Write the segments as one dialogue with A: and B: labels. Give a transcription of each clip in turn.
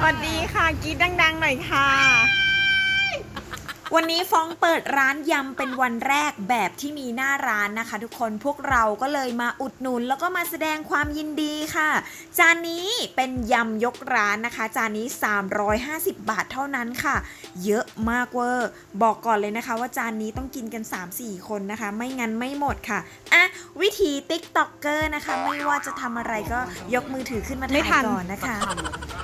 A: สวัสดีค่ะกรีดดังๆหน่อยค่ะ
B: วันนี้ฟ้องเปิดร้านยำเป็นวันแรกแบบที่มีหน้าร้านนะคะ ทุกคนพวกเราก็เลยมาอุดหนุน แล้วก็มาแสดงความยินดีค่ะ จานนี้เป็นยำยกร้านนะคะ จานนี้ 350 บาทเท่านั้นค่ะ เยอะมากเวอร์บอกก่อนเลยนะคะ ว่าจานนี้ต้องกินกัน 3-4 คนนะคะ ไม่งั้นไม่หมดค่ะอะวิธีติ๊กต็อกเกอร์นะคะ ไม่ว่าจะทำอะไรก็ยกมือถือขึ้นมา
A: ไม่
B: ถ่าย
A: ทัน
B: ก่อนนะคะ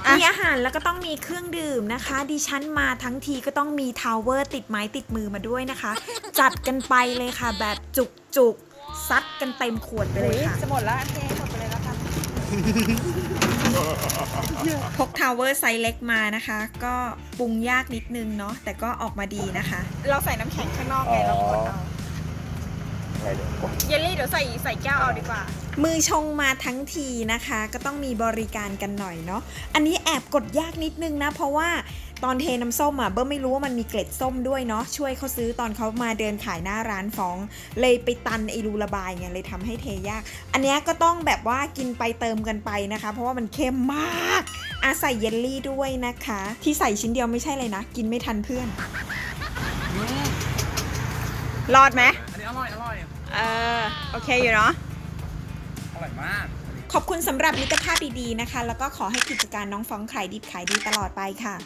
A: อะ
B: มีอาหารแล้วก็ต้องมีเครื่องดื่มนะคะ ดิฉันมาทั้งทีก็ต้องมีทาวเวอร์ติดไม้ติดมือมาด้วยนะคะ จัดกันไปเลยค่ะ แบบจุกจุกๆซัดกันเต็มขวดไปเลยค่ะ
A: จะหมดแล้วเทหมดไปเลยแล้วกัน
B: พกทาวเวอร์ไซส์เล็กมานะคะ ก็ปรุงยากนิดนึงเนาะแต่ก็ออกมาดีนะคะ
A: เราใส่น้ำแข็งข้างนอกไงเรากดเอา
C: ไงเดี๋ยวกด
A: เยลลี่เดี๋ยวใส่ใส่แก้วเอาดีกว่า
B: มือชงมาทั้งทีนะคะ ก็ต้องมีบริการกันหน่อยเนาะอันนี้แอบกดยากนิดนึงนะ เพราะว่า ตอนเทน้ำส้มอะเบิ้มไม่รู้ว่ามันมีเกล็ดส้มด้วยเนาะช่วยเขาซื้อตอนเขามาเดินขายหน้าร้านฟ้อง เลยไปตันไอรูระบายไงเลยทำให้เทยาก อันเนี้ยก็ต้องแบบว่ากินไปเติมกันไปนะคะ เพราะว่ามันเข้มมากอาใส่เยลลี่ด้วยนะคะ ที่ใส่ชิ้นเดียวไม่ใช่เลยนะ กินไม่ทันเพื่อน
A: รอดไหม
C: อันนี้อร่อยอร่อย
A: เออโอเคอยู่เนาะ
C: อร่อยมาก
B: ขอบคุณสำหรับมิตรภาพดีๆนะคะ แล้วก็ขอให้กิจการน้องฟ้องขายดิบขายดีตลอดไปค่ะ